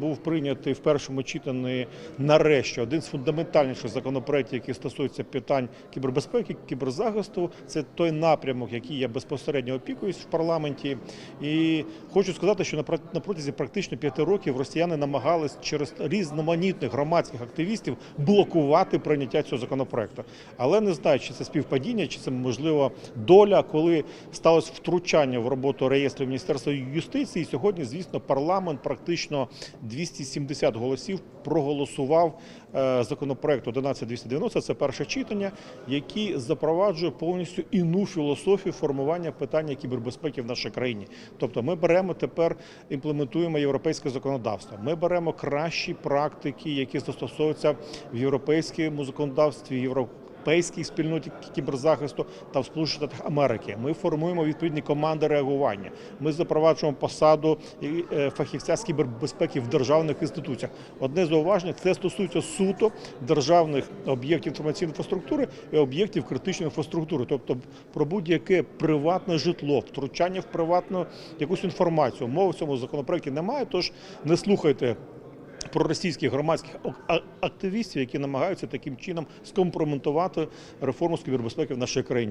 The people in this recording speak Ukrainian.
Був прийнятий в першому читанні нарешті один з фундаментальніших законопроєктів, які стосуються питань кібербезпеки, кіберзахисту. Це той напрямок, який я безпосередньо опікуюсь в парламенті. І хочу сказати, що на протязі практично п'яти років росіяни намагались через різноманітних громадських активістів блокувати прийняття цього законопроекту. Але не знаю, чи це співпадіння, чи це можливо доля, коли сталося втручання в роботу реєстрів Міністерства юстиції. І сьогодні, звісно, парламент практично 270 голосів проголосував е, законопроект 11290, це перше читання, який запроваджує повністю іну філософію формування питання кібербезпеки в нашій країні. Тобто, ми беремо тепер імплементуємо європейське законодавство. Ми беремо кращі практики, які застосовуються в європейському законодавстві євро. Європейській спільноті кіберзахисту та в Сполучених Штатах Америки. Ми формуємо відповідні команди реагування. Ми запроваджуємо посаду е, фахівця з кібербезпеки в державних інституціях. Одне зауваження це стосується суто державних об'єктів інформаційної інфраструктури і об'єктів критичної інфраструктури, тобто про будь-яке приватне житло, втручання в приватну якусь інформацію. Мови в цьому законопроекті немає, тож не слухайте проросійських громадських активістів, які намагаються таким чином скомпроментувати реформу з кібербезпеки в нашій країні.